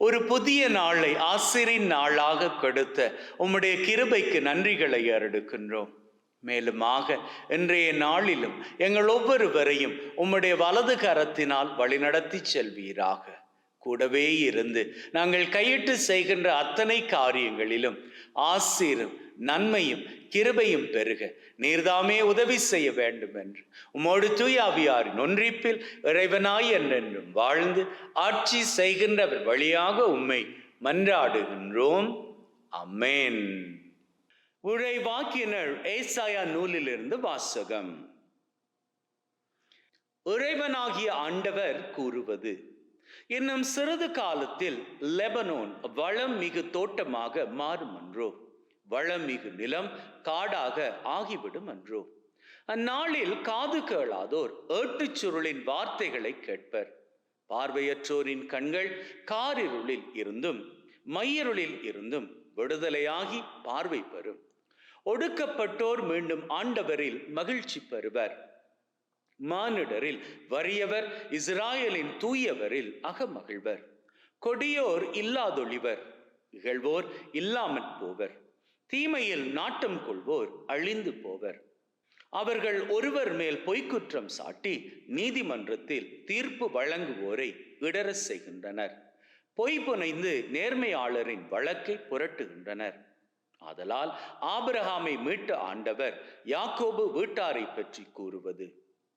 ஒரு புதிய நாளை ஆசிரின் நாளாக கொடுத்த உம்முடைய கிருபைக்கு நன்றிகளை அறடுக்கின்றோம் மேலுமாக இன்றைய நாளிலும் எங்கள் ஒவ்வொருவரையும் உம்முடைய வலது கரத்தினால் வழிநடத்தி செல்வீராக. கூடவே இருந்து நாங்கள் கையிட்டு செய்கின்ற அத்தனை காரியங்களிலும் ஆசிரும் நன்மையும் கிருபையும் பெருக. நீர்தாமே உதவி செய்ய வேண்டும் என்று உமோடு தூயாவியாரின் ஒன்றிப்பில் இறைவனாய் என்றென்றும் வாழ்ந்து ஆட்சி செய்கின்றவர் வழியாக உம்மை மன்றாடுகின்றோம். அம்மேன். உழைவாக்கினர் ஏசாயா நூலிலிருந்து வாசகம். இறைவனாகிய ஆண்டவர் கூறுவது இன்னும் சிறிது காலத்தில் லெபனோன் வளம் மிகு தோட்டமாக மாறும் என்றோ வளம் மிகு நிலம் காடாக ஆகிவிடும் என்றோ அந்நாளில் காது கேளாதோர் ஏட்டுச் சுருளின் வார்த்தைகளை கேட்பர். பார்வையற்றோரின் கண்கள் காரிருளில் இருந்தும் மையருளில் இருந்தும் விடுதலையாகி பார்வை பெறும். ஒடுக்கப்பட்டோர் மீண்டும் ஆண்டவரில் மகிழ்ச்சி பெறுவர். மானிடரில் வறியவர் இஸ்ராயலின் தூயவரில் அகமகிழ்வர். கொடியோர் இல்லாதொழிவர் இகழ்வோர் இல்லாமற் போவர். தீமையில் நாட்டம் கொள்வோர் அழிந்து போவர். அவர்கள் ஒருவர் மேல் பொய்க்குற்றம் சாட்டி நீதிமன்றத்தில் தீர்ப்பு வழங்குவோரை இடரச் செய்கின்றனர். பொய் புனைந்து நேர்மையாளரின் வழக்கை புரட்டுகின்றனர். ஆதலால் ஆபிரகாமை மீட்ட ஆண்டவர் யாக்கோபு வீட்டாரை பற்றி கூறுவது.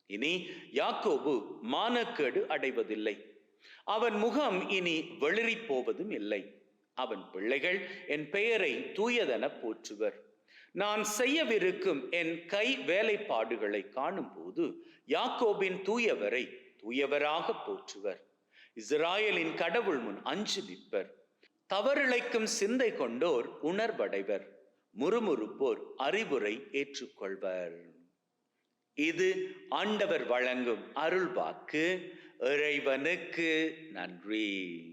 இனி யாக்கோபு மானக்கேடு அடைவதில்லை. அவன் முகம் இனி வெளிரி போவதும் இல்லை. அவன் பிள்ளைகள் என் பெயரை தூயதென போற்றுவர். நான் செய்யவிருக்கும் என் கை வேலைப்பாடுகளை காணும்போது யாக்கோபின் தூயவரை தூயவராக போற்றுவர். இஸ்ராயலின் கடவுள் முன் அஞ்சு நிற்பர். தவறிழைக்கும் சிந்தை கொண்டோர் உணர்வடைவர். முறுமுறுப்போர் அறிவுரை ஏற்றுக்கொள்வர். இது ஆண்டவர் வழங்கும் அருள்வாக்கு. இறைவனுக்கு நன்றி.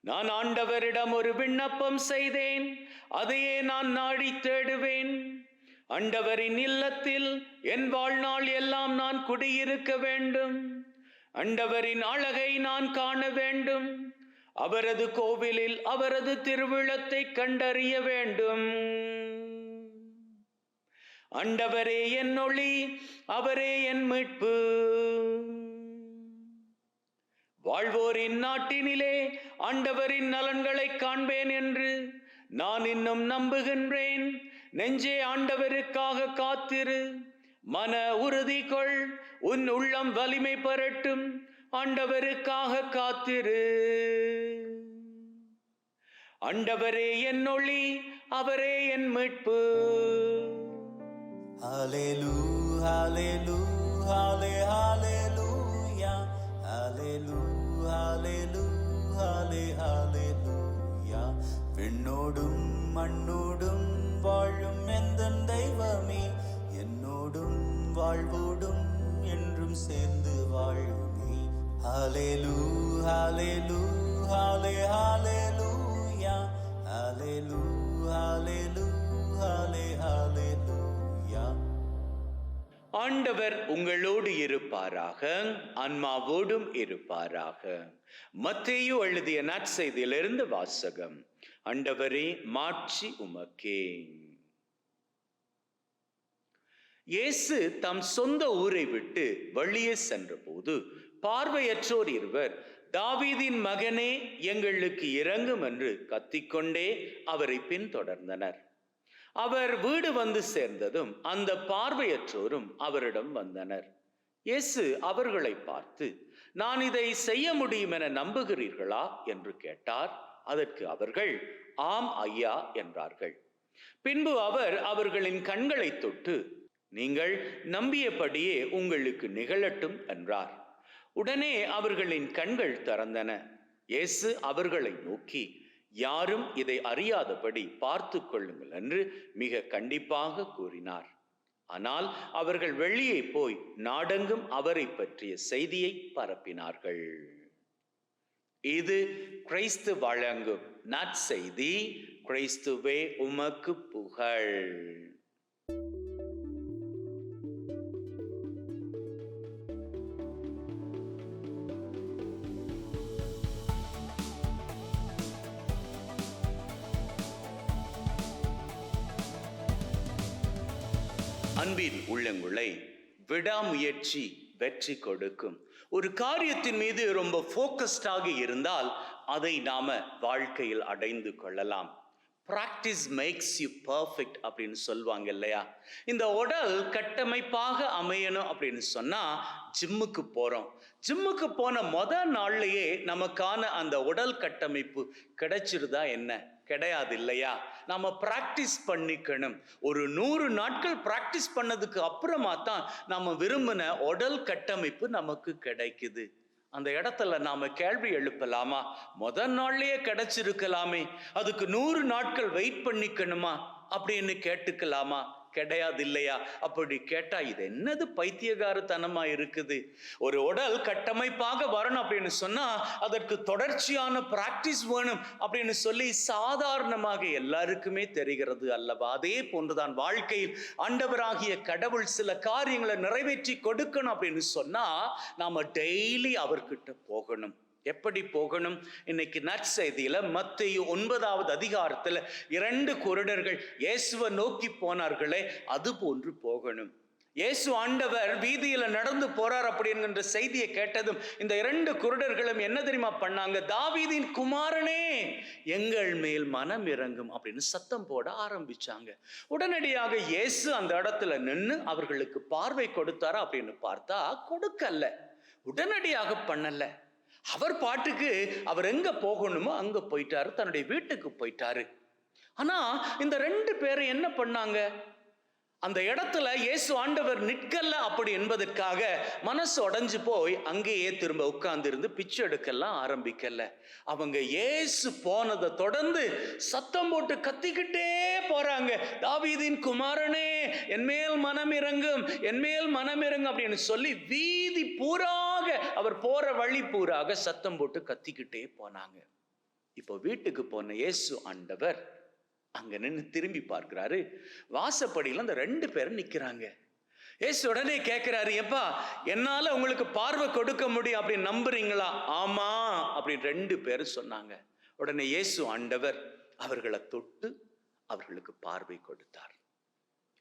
நான் ஆண்டவரிடம் ஒரு விண்ணப்பம் செய்தேன். அதையே நான் நாடி தேடுவேன். அண்டவரின் இல்லத்தில் என் வாழ்நாள் எல்லாம் நான் குடியிருக்க வேண்டும். அண்டவரின் அழகை நான் காண வேண்டும். அவரது கோவிலில் அவரது திருவிழத்தை கண்டறிய வேண்டும். அண்டவரே என் ஒளி அவரே என் மீட்பு. வாழ்வோரின் நாட்டினிலே ஆண்டவரின் நலன்களை காண்பேன் என்று நான் இன்னும் நம்புகின்றேன். நெஞ்சே ஆண்டவருக்காக காத்திரு. மன உறுதி கொள். உன் உள்ளம் வலிமை பெறட்டும். ஆண்டவருக்காக காத்திரு. ஆண்டவரே என் ஒளி அவரே என் மீட்பு. Hallelujah, லூ halle- hallelujah, ஹாலேலு ஹாலே ஹாலே லூயா விண்ணோடும் மண்ணோடும் வாழும் எந்த தெய்வமே என்னோடும் வாழ்வோடும் என்றும் சேர்ந்து வாழுமே ஹாலேலு ஹாலேலு ஹாலே ஹாலே ஆண்டவர் உங்களோடு இருப்பாராக ஆன்மாவோடும் இருப்பாராக. மத்தேயு எழுதிய நற்செய்தியிலிருந்து வாசகம் ஆண்டவரே மாட்சி உமக்கே. இயேசு தம் சொந்த ஊரை விட்டு வெளியே சென்றபோது பார்வையற்றோர் இருவர் தாவீதின் மகனே எங்களுக்கு இறங்கும் என்று கத்திக்கொண்டே அவரை பின்தொடர்ந்தனர். அவர் வீடு வந்து சேர்ந்ததும் அந்த பார்வையற்றோரும் அவரிடம் வந்தனர். இயேசு அவர்களை பார்த்து நான் இதை செய்ய முடியும் என நம்புகிறீர்களா? என்று கேட்டார். அதற்கு அவர்கள் ஆம் ஐயா என்றார்கள். பின்பு அவர் அவர்களின் கண்களை தொட்டு நீங்கள் நம்பியபடியே உங்களுக்கு நிகழட்டும் என்றார். உடனே அவர்களின் கண்கள் திறந்தன. இயேசு அவர்களை நோக்கி யாரும் இதை அறியாதபடி பார்த்து கொள்ளுங்கள் என்று மிக கண்டிப்பாக கூறினார். ஆனால் அவர்கள் வெளியே போய் நாடெங்கும் அவரை பற்றிய செய்தியை பரப்பினார்கள். இது கிறிஸ்து வழங்கும் நற்செய்தி. கிறிஸ்துவே உமக்கு புகழ். அன்பின் உள்ளங்களை விடாமுயற்சி வெற்றி கொடுக்கும். ஒரு காரியத்தின் மீது ரொம்ப ஃபோக்கஸ்டாக இருந்தால் அதை நாம வாழ்க்கையில் அடைந்து கொள்ளலாம். ப்ராக்டிஸ் மேக்ஸ் யூ பர்ஃபெக்ட் அப்படின்னு சொல்லுவாங்க இல்லையா? இந்த உடல் கட்டமைப்பாக அமையணும் அப்படின்னு சொன்னால் ஜிம்முக்கு போகிறோம் ஜிம்முக்கு போன மொதல் நாள்லேயே நமக்கான அந்த உடல் கட்டமைப்பு கிடைச்சிருதா என்ன? கிடையாது இல்லையா? நம்ம ப்ராக்டிஸ் பண்ணிக்கணும். ஒரு நூறு நாட்கள் ப்ராக்டிஸ் பண்ணதுக்கு அப்புறமா தான் நம்ம விரும்பின உடல் கட்டமைப்பு நமக்கு கிடைக்குது. அந்த இடத்துல நாம கேள்வி எழுப்பலாமா? முத நாள்லயே கிடைச்சிருக்கலாமே. அதுக்கு நூறு நாட்கள் வெயிட் பண்ணிக்கணுமா? அப்படின்னு கேட்டுக்கலாமா? கிடையாது இல்லையா அப்படி கேட்டா இது என்னது பைத்தியகாரத்தனமா இருக்குது? ஒரு உடல் கட்டமைப்பாக வரணும் அப்படின்னு சொன்னா அதற்கு தொடர்ச்சியான பிராக்டிஸ் வேணும் அப்படின்னு சொல்லி சாதாரணமாக எல்லாருக்குமே தெரிகிறது அல்லவா? அதே போன்றுதான் வாழ்க்கையில் ஆண்டவராகிய கடவுள் சில காரியங்களை நிறைவேற்றி கொடுக்கணும் அப்படின்னு சொன்னா நாம டெய்லி அவர்கிட்ட போகணும். எப்படி போகணும்? இன்னைக்கு நற்செய்தியில மத்திய ஒன்பதாவது அதிகாரத்துல இரண்டு குருடர்கள் இயேசுவை நோக்கி போனார்களே அது போன்று போகணும். இயேசு ஆண்டவர் வீதியில நடந்து போறார் அப்படிங்கிற செய்தியை கேட்டதும் இந்த இரண்டு குருடர்களும் என்ன தெரியுமா பண்ணாங்க? தாவீதின் குமாரனே எங்கள் மேல் மனம் இறங்கும் அப்படின்னு சத்தம் போட ஆரம்பிச்சாங்க. உடனடியாக இயேசு அந்த இடத்துல நின்று அவர்களுக்கு பார்வை கொடுத்தாரா அப்படின்னு பார்த்தா கொடுக்கல. உடனடியாக பண்ணலை. அவர் பாட்டுக்கு அவர் எங்க போகணுமோ அங்க போயிட்டாரு தன்னுடைய வீட்டுக்கு போயிட்டாரு. ஆனா இந்த ரெண்டு பேரும் என்ன பண்ணாங்க? அந்த இடத்துல இயேசு ஆண்டவர் நிற்கல அப்படி என்பதற்காக மனசு உடஞ்சு போய் அங்கேயே திரும்ப உட்கார்ந்து இருந்து பிச்சை எடுக்கலாம் ஆரம்பிக்கல. அவங்க இயேசு போனதை தொடர்ந்து சத்தம் போட்டு கத்திக்கிட்டே போறாங்க. தாவீதின் குமாரனே என் மேல் மனம் இறங்கும் என் மேல் மனம் இறங்கும் அப்படின்னு சொல்லி வீதி பூரா அவர் போற வழி பூராக சத்தம் போட்டு கத்திக்கிட்டே போனாங்க. இப்போ வீட்டுக்கு போன இயேசு ஆண்டவர் அங்க நின்று திரும்பி பார்க்கிறாரு. வாசப்படியில அந்த ரெண்டு பேரும் நிக்கிறாங்க. ஏசு உடனே கேட்கிறாரு எப்பா என்னால உங்களுக்கு பார்வை கொடுக்க முடியும் அப்படின்னு நம்புறீங்களா? ஆமா அப்படின்னு ரெண்டு பேரும் சொன்னாங்க. உடனே இயேசு ஆண்டவர் அவர்களை தொட்டு அவர்களுக்கு பார்வை கொடுத்தார்.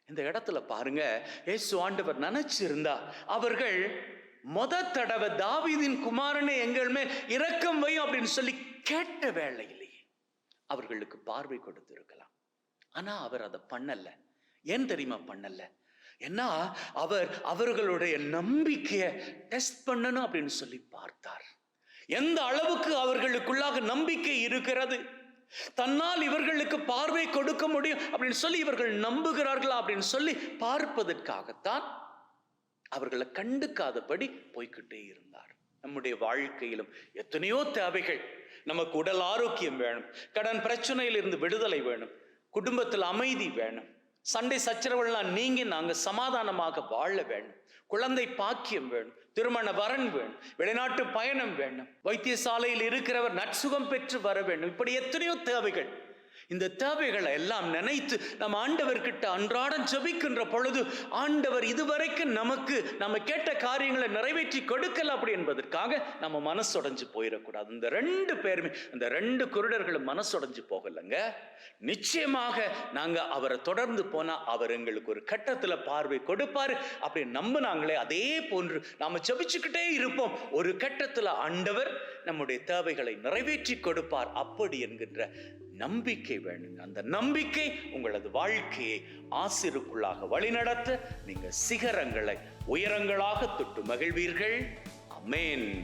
இந்த இடத்துல பாருங்க இயேசு ஆண்டவர் நினைச்சிருந்தா அவர்கள் மொத தடவை தாவீதின் குமாரனை எங்கள் மேல் இரக்கம் வை அப்படின்னு சொல்லி கேட்ட வேளையிலேயே அவர்களுக்கு பார்வை கொடுத்திருக்கலாம். ஆனா அவர் அதை பண்ணல. ஏன் தெரியுமா பண்ணல? ஏன்னா அவர் அவர்களுடைய நம்பிக்கையை டெஸ்ட் பண்ணணும் அப்படின்னு சொல்லி பார்த்தார். எந்த அளவுக்கு அவர்களுக்குள்ளாக நம்பிக்கை இருக்கிறது? தன்னால் இவர்களுக்கு பார்வை கொடுக்க முடியும் அப்படின்னு சொல்லி இவர்கள் நம்புகிறார்களா அப்படின்னு சொல்லி பார்ப்பதற்காகத்தான் அவர்களை கண்டுக்காதபடி போய்க்கிட்டே இருந்தார். நம்முடைய வாழ்க்கையிலும் எத்தனையோ தேவைகள். நமக்கு உடல் ஆரோக்கியம் வேணும். கடன் பிரச்சனையிலிருந்து விடுதலை வேணும். குடும்பத்தில் அமைதி வேணும். சண்டை சச்சரவுகள்லாம் நீங்கி நாங்க சமாதானமாக வாழ வேணும். குழந்தை பாக்கியம் வேணும். திருமண வரன் வேணும். வெளிநாட்டு பயணம் வேணும். வைத்தியசாலையில் இருக்கிறவர் நற்சுகம் பெற்று வர வேண்டும் இப்படி எத்தனையோ தேவைகள். இந்த தேவைகளை எல்லாம் நினைத்து நம்ம ஆண்டவர்கிட்ட அன்றாடம் ஜபிக்கின்ற பொழுது ஆண்டவர் இதுவரைக்கும் நமக்கு நம்ம கேட்ட காரியங்களை நிறைவேற்றி கொடுக்கல அப்படி என்பதற்காக நம்ம மனசுடைஞ்சு போயிடக்கூடாது. இந்த ரெண்டு பேருமே இந்த ரெண்டு குருடர்களும் மனசுடைஞ்சு போகலைங்க. நிச்சயமாக நாங்கள் அவரை தொடர்ந்து போனால் அவர் எங்களுக்கு ஒரு கட்டத்தில் பார்வை கொடுப்பார். அப்படி நம்பினாங்களே அதே போன்று நாம் ஜபிச்சுக்கிட்டே இருப்போம். ஒரு கட்டத்தில் ஆண்டவர் நம்முடைய தேவைகளை நிறைவேற்றி கொடுப்பார் அப்படி என்கின்ற நம்பிக்கை வேணுங்க. அந்த நம்பிக்கை உங்களது வாழ்க்கையை ஆசிருக்குள்ளாக வழிநடத்த நீங்க சிகரங்களை உயரங்களாக தொட்டு மகிழ்வீர்கள். அமேன்.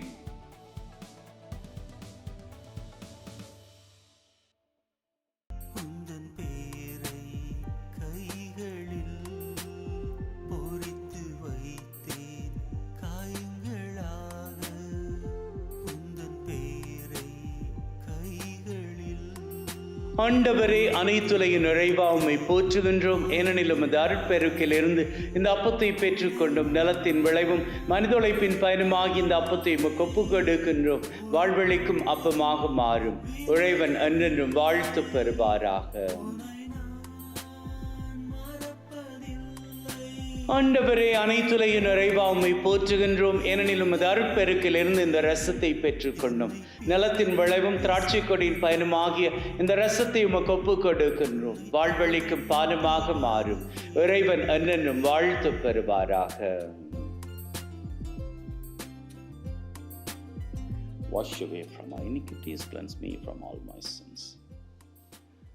ஆண்டவரே அனைத்துலையும் நிறைவா உண்மை போற்றுகின்றோம். ஏனெனில் உமது அருட்பெருக்கிலிருந்து இந்த அப்பத்தை பெற்றுக்கொண்டும் நிலத்தின் விளைவும் மனிதொழைப்பின் பயனுமாகி இந்த அப்பத்தை கொப்பு கொடுக்கின்றோம் வாழ்வழிக்கும் அப்பமாக மாறும். உழைவன் என்றென்றும் வாழ்த்து பெறுவாராக. ஆண்டவரே அனைத்துலையும் நிறைவா உம்மை போற்றுகின்றோம். ஏனெனில் உமது அருட்பெருக்கிலிருந்து இந்த ரசத்தை பெற்றுக்கொண்டோம். நிலத்தின் விளைவும் திராட்சை கொடியின் பயனுமாகிய இந்த ரசத்தை உமக்கு ஒப்பு கொடுக்கின்றோம் வாழ்வழிக்கும் பானமாக மாறும். இறைவன் அன்னனும் வாழ்த்து பெறுவாராக. Wash away from my iniquities, cleanse me from all my sins.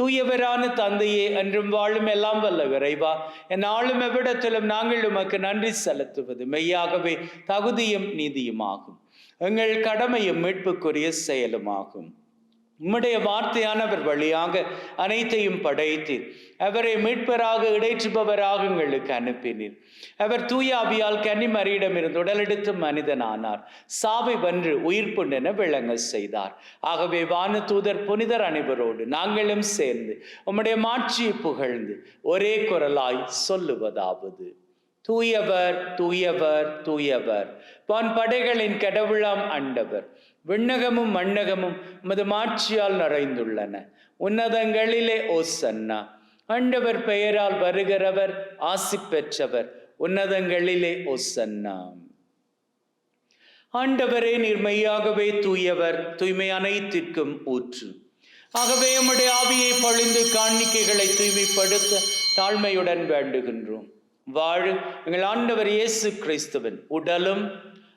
தூயவரான தந்தையே என்றும் வாழும் எல்லாம் வல்ல விரைவா என் ஆளும் எவ்விடத்திலும் நாங்கள் உமக்கு நன்றி செலுத்துவது மெய்யாகவே தகுதியும் நீதியுமாகும். எங்கள் கடமையும் மீட்புக்குரிய செயலுமாகும். உம்முடைய வார்த்தையானவர் வழியாக அனைத்தையும் படைத்தீர். அவரை மீட்பராக இடைற்றுபவராக எங்களுக்கு அனுப்பினீர். அவர் தூயாபியால் கன்னிமரியிடமிருந்து உடலெடுத்து மனிதனானார். சாவை வென்று உயிர்ப்புண்டென விளங்க செய்தார். ஆகவே வானு தூதர் புனிதர் அனைவரோடு நாங்களும் சேர்ந்து உம்முடைய மாட்சியை புகழ்ந்து ஒரே குரலாய் சொல்லுவதாவது. தூயவர் தூயவர் தூயவர். பான் படைகளின் கடவுளாம் ஆண்டவர் விண்ணகமும் மண்ணகமும் உமது மாட்சியால் நிறைந்துள்ளன. உன்னதங்களிலே ஓசன்னா ஆண்டவர் பெயரால் வருகிறவர் ஆசி பெற்றவர் உன்னதங்களிலே ஓசன்னா ஆண்டவரே நீர் மெய்யாகவே தூயவர் தூய்மை அனைத்திற்கும் ஊற்று. ஆகவே உம்முடைய ஆவியை பொழிந்து காணிக்கைகளை தூய்மைப்படுத்த தாழ்மையுடன் வேண்டுகின்றோம். வாழ் எங்கள் ஆண்டவர் இயேசு கிறிஸ்துவின் உடலும்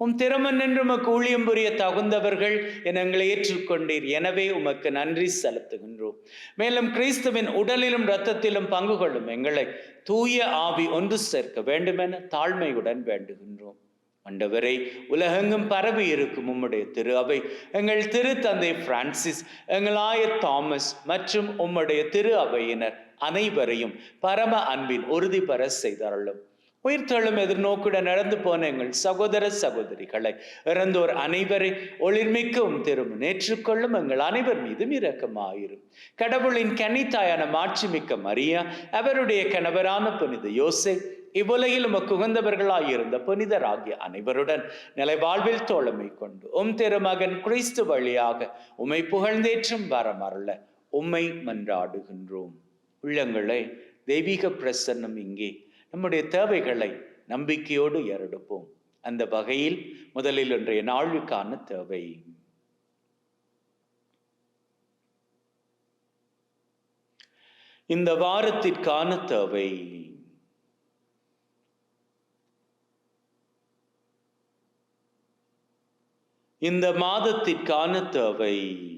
உம் திறமன் என்று உமக்கு ஊழியம் புரிய தகுந்தவர்கள் என எங்களை ஏற்றுக்கொண்டீர். எனவே உமக்கு நன்றி செலுத்துகின்றோம். மேலும் கிறிஸ்துவின் உடலிலும் இரத்தத்திலும் பங்கு கொள்ளும் எங்களை தூய ஆவி ஒன்று சேர்க்க வேண்டுமென தாழ்மையுடன் வேண்டுகின்றோம். ஆண்டவரை உலகெங்கும் பரவி இருக்கும் உம்முடைய திரு அவை எங்கள் திரு தந்தை பிரான்சிஸ் எங்கள் ஆயர் தாமஸ் மற்றும் உம்முடைய திரு அவையினர் அனைவரையும் பரம அன்பின் உறுதி பெற உயிர்த்தெழும் எதிர்நோக்குடன் நடந்து போன எங்கள் சகோதர சகோதரிகளை இறந்தோர் அனைவரை ஒளிர்மிக்கவும் திரும் நேற்றுக்கொள்ளும் எங்கள் அனைவர் மீதும் இரக்கமாயிரும். கடவுளின் கனித்தாயான மாட்சி மிக்க மரியா அவருடைய கணவரான புனித யோசை இவ்வுலகில் உமக்கு உகந்தவர்களாயிருந்த புனிதராகிய அனைவருடன் நிலை வாழ்வில் தோழமை கொண்டு உம் திருமகன் கிறிஸ்து வழியாக உம்மை புகழ்ந்தேற்றும் வரமரல உம்மை மன்றாடுகின்றோம். உள்ளங்களே தெய்வீக பிரசன்னம் இங்கே நம்முடைய தேவைகளை நம்பிக்கையோடு ஏறெடுப்போம். அந்த வகையில் முதலில் இன்றைய நாளுக்கான தேவை. இந்த வாரத்திற்கான தேவை. இந்த மாதத்திற்கான தேவை.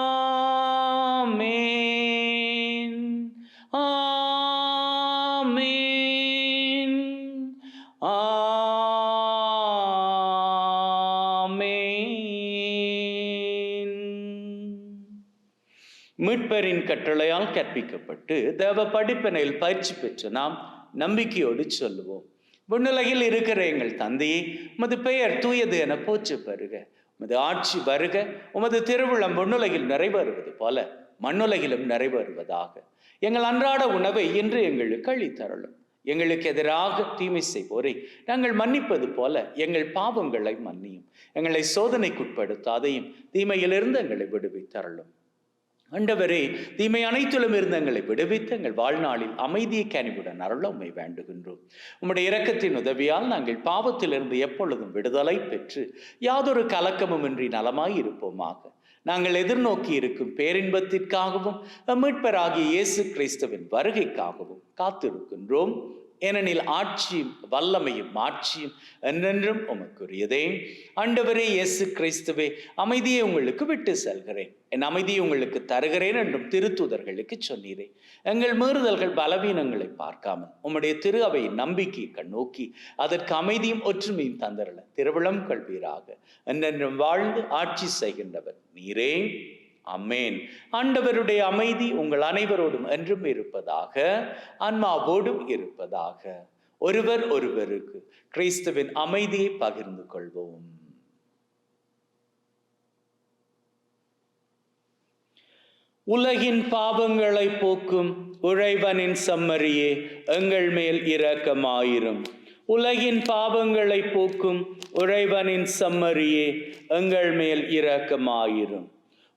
கர்த்தரின் கட்டளையால் கற்பிக்கப்பட்டு தேவ படிப்பினையில் பயிற்சி பெற்று நாம் நம்பிக்கையோடு சொல்லுவோம். விண்ணுலகில் இருக்கிற எங்கள் தந்தையே உமது பெயர் தூயது என போச்சு பெறுக உமது ஆட்சி வருக. உமது திருவிழம் விண்ணுலகில் நிறைவேறுவது போல மண்ணுலகிலும் நிறைவேறுவதாக. எங்கள் அன்றாட உணவை இன்று எங்களுக்கு அளித்தருளும். எங்களுக்கு எதிராக தீமை செய்வோரை நாங்கள் மன்னிப்பது போல எங்கள் பாவங்களை மன்னியும். எங்களை சோதனைக்குட்படுத்தாதையும் தீமையிலிருந்து எங்களை விடுவித்தரலும் ஆண்டவரே தீமை அனைத்திலும் இருந்து எங்களை விடுவித்து எங்கள் வாழ்நாளில் அமைதியை கனிவுடன் அருள உண்மை வேண்டுகின்றோம். உம்முடைய இரக்கத்தின் உதவியால் நாங்கள் பாவத்திலிருந்து எப்பொழுதும் விடுதலை பெற்று யாதொரு கலக்கமும் இன்றி நலமாய் இருப்போமாக. நாங்கள் எதிர்நோக்கி இருக்கும் பேரின்பத்திற்காகவும் மீட்பராகிய இயேசு கிறிஸ்துவின் வருகைக்காகவும் காத்திருக்கின்றோம். ஏனெனில் ஆட்சியும் வல்லமையும் மாட்சியும் என்றென்றும் உமக்குரியதே. ஆண்டவரே இயேசு கிறிஸ்துவே அமைதியை உங்களுக்கு விட்டு செல்கிறேன். என் அமைதியை உங்களுக்கு தருகிறேன் என்றும் திருத்துதர்களுக்கு சொன்னீரேன் எங்கள் மீறுதல்கள் பலவீனங்களை பார்க்காமல் உம்முடைய திரு அவை நம்பிக்கை கண்ணோக்கி அதற்கு அமைதியும் ஒற்றுமையும் தந்தரல திருவிழம் கல்வீராக என்றென்றும் வாழ்ந்து ஆட்சி செய்கின்றவர் நீரே. அம்மேன் ஆண்டவருடைய அமைதி உங்கள் அனைவரோடும் என்றும் இருப்பதாக ஆன்மாவோடும் இருப்பதாக. ஒருவர் ஒருவருக்கு கிறிஸ்துவின் அமைதியை பகிர்ந்து கொள்வோம். உலகின் பாவங்களை போக்கும் உழைவனின் சம்மரியே எங்கள் மேல் இரக்கமாயிரும். உலகின் பாவங்களை போக்கும் உழைவனின் சம்மரியே எங்கள் மேல் இரக்கமாயிரும்.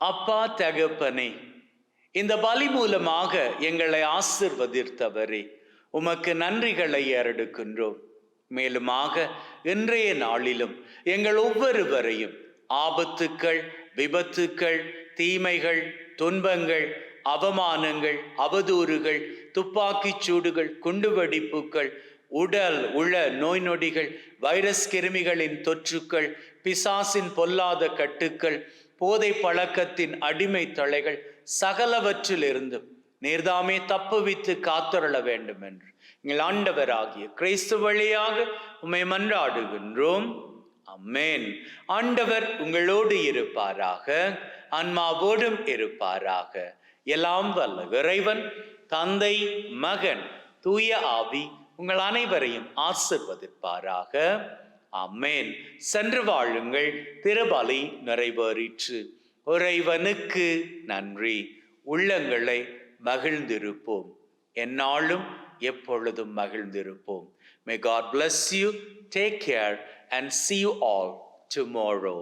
அப்பா தகப்பனே இந்த பலி மூலமாக எங்களை ஆசிர்வதித்தவரே உமக்கு நன்றிகளை ஏறெடுக்கின்றோம் மேலுமாக இன்றைய நாளிலும் எங்கள் ஒவ்வொருவரையும் ஆபத்துக்கள் விபத்துக்கள் தீமைகள் துன்பங்கள் அவமானங்கள் அவதூறுகள் துப்பாக்கிச் சூடுகள் குண்டுவெடிப்புகள் உடல் உள நோய் நொடிகள் வைரஸ் கிருமிகளின் தொற்றுக்கள் பிசாசின் பொல்லாத கட்டுக்கள் போதை பழக்கத்தின் அடிமை தலைகள் சகலவற்றிலிருந்து நேர்தாமே தப்புவித்து காத்தருள வேண்டும் என்று எங்கள் ஆண்டவராகிய கிறிஸ்து வழியாக உம்மை மன்றாடுகின்றோம். அம்மேன். ஆண்டவர் உங்களோடு இருப்பாராக ஆன்மாவோடும் இருப்பாராக. எல்லாம் வல்ல இறைவன் தந்தை மகன் தூய ஆவி உங்கள் அனைவரையும் ஆசிர்வதிப்பாராக. அம்மேன் சென்று வாழுங்கள் திருபலி நிறைவேறிற்று. இறைவனுக்கு நன்றி. உள்ளங்களை மகிழ்ந்திருப்போம். என்னாலும் எப்பொழுதும் மகிழ்ந்திருப்போம். May God bless you take care and see you all tomorrow